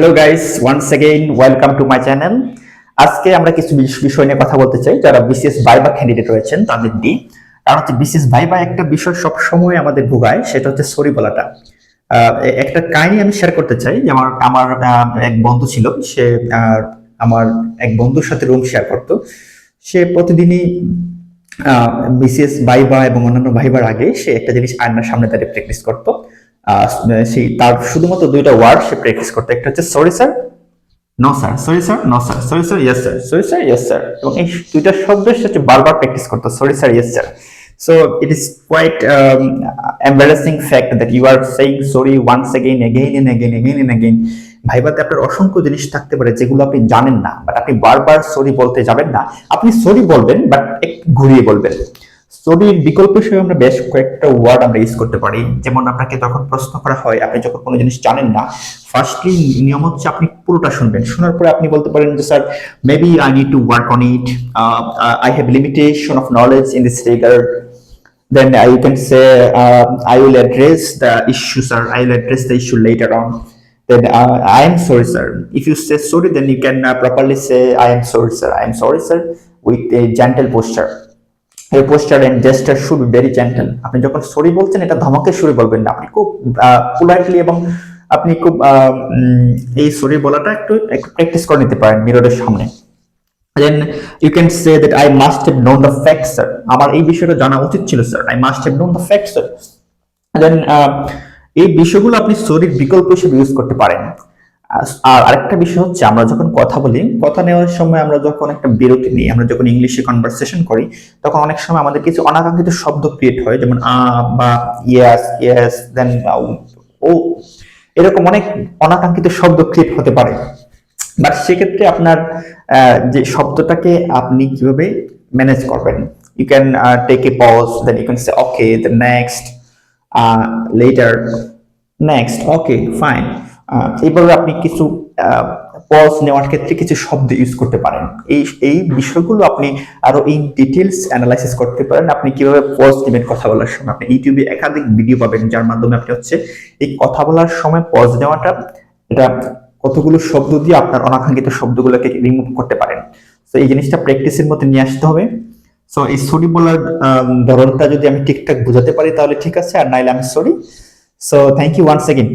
Hello guys once again welcome to my channel আজকে আমরা কিছু বিষয় নিয়ে কথা বলতে চাই, যারা বিসিএস ভাইবা ক্যান্ডিডেট রয়েছেন তাদের দিয়ে। কারণ হচ্ছে বিসিএস বাইবা একটা বিষয় সব সময় আমাদের ভোগায়, সেটা হচ্ছে সরি বলাটা। একটা কাহিনী আমি শেয়ার করতে চাই যে আমার আমার এক বন্ধু ছিল, সে আমার এক বন্ধুর সাথে রুম শেয়ার করতো। সে প্রতিদিনই বিসিএস ভাইবা এবং অন্যান্য ভাইবার আগে সে একটা জিনিস আয়নার সামনে দাঁড়িয়ে প্র্যাকটিস করতো। সেই তার শুধুমাত্র দুইটা ওয়ার্ড সে প্র্যাকটিস করতো। একটা হচ্ছে sorry sir no sir sorry sir no sir sorry sir yes sir sorry sir yes sir এবং এই দুইটা শব্দ সে হচ্ছে বারবার প্র্যাকটিস করতো সরি স্যার ইয়েস স্যার ভাইবাতে আপনার অসংখ্য জিনিস থাকতে পারে যেগুলো আপনি জানেন না বাট আপনি বারবার সরি বলতে যাবেন না। আপনি সরি বলবেন বাট একটু ঘুরিয়ে বলবেন। স্টোরির বিকল্প হিসেবে আমরা বেশ কয়েকটা ওয়ার্ড আমরা ইউজ করতে পারি, যেমন আপনাকে তখন প্রশ্ন করা হয়, আপনি যখন কোনো জিনিস জানেন না ফার্স্টলি নিয়ম হচ্ছে আপনি পুরোটা শুনবেন। শোনার পরে আপনি বলতে পারেন যে, sir maybe I need to work on it I have limitation of knowledge in this regard then I can say I will address the issue sir I will address the issue later on then I'm sorry sir if you say sorry then you can properly say I'm sorry sir I'm sorry sir with a gentle posture এই posture and gesture should very gentle আপনি যখন sorry বলছেন, এটা ধমকের সুরে বলবেন না। আপনি খুব পোলাইটলি এবং আপনি খুব এই সরি বলাটা একটু একটু প্র্যাকটিস করে নিতে পারেন মিররের সামনে। Then you can say that I must have known the fact sir আমার এই বিষয়টা জানা উচিত ছিল sir I must have known the fact sir then এই বিষয়গুলো আপনি সরির বিকল্প হিসেবে ইউজ করতে পারেন। আর আরেকটা বিষয় হচ্ছে আমরা যখন কথা বলি, কথা নেওয়ার সময় আমরা যখন একটা বিরতি নিই, আমরা যখন ইংলিশে কনভারসেশন করি, তখন অনেক সময় আমাদের কিছু অনাকাঙ্ক্ষিত শব্দ ক্রিয়েট হয়, যেমন আ, বা ইয়াস ইয়াস দেন ও। এরকম অনেক অনাকাঙ্ক্ষিত শব্দ ক্রিয়েট হতে পারে। বাট সেক্ষেত্রে আপনার যে শব্দটাকে আপনি কীভাবে ম্যানেজ করবেন? You can take a pause then you can say okay the next letter next okay fine এইভাবে আপনি কিছু পজ নেওয়ার ক্ষেত্রে কিছু শব্দ ইউজ করতে পারেন। এই এই বিষয়গুলো আপনি আরও এই ডিটেলস অ্যানালাইসিস করতে পারেন। আপনি কীভাবে পজ নেবেন কথা বলার সময়। আপনি ইউটিউবে একাধিক ভিডিও পাবেন, যার মাধ্যমে আপনি হচ্ছে এই কথা বলার সময় পজ নেওয়াটা, এটা কতগুলো শব্দ দিয়ে আপনার অনাকাঙ্ক্ষিত শব্দগুলোকে রিমুভ করতে পারেন। তো এই জিনিসটা প্র্যাকটিসের মধ্যে নিয়ে আসতে হবে। সো এই সরি বলার ধরনটা যদি আমি ঠিকঠাক বোঝাতে পারি, তাহলে ঠিক আছে। আর নাইলে আমি sorry so thank you once again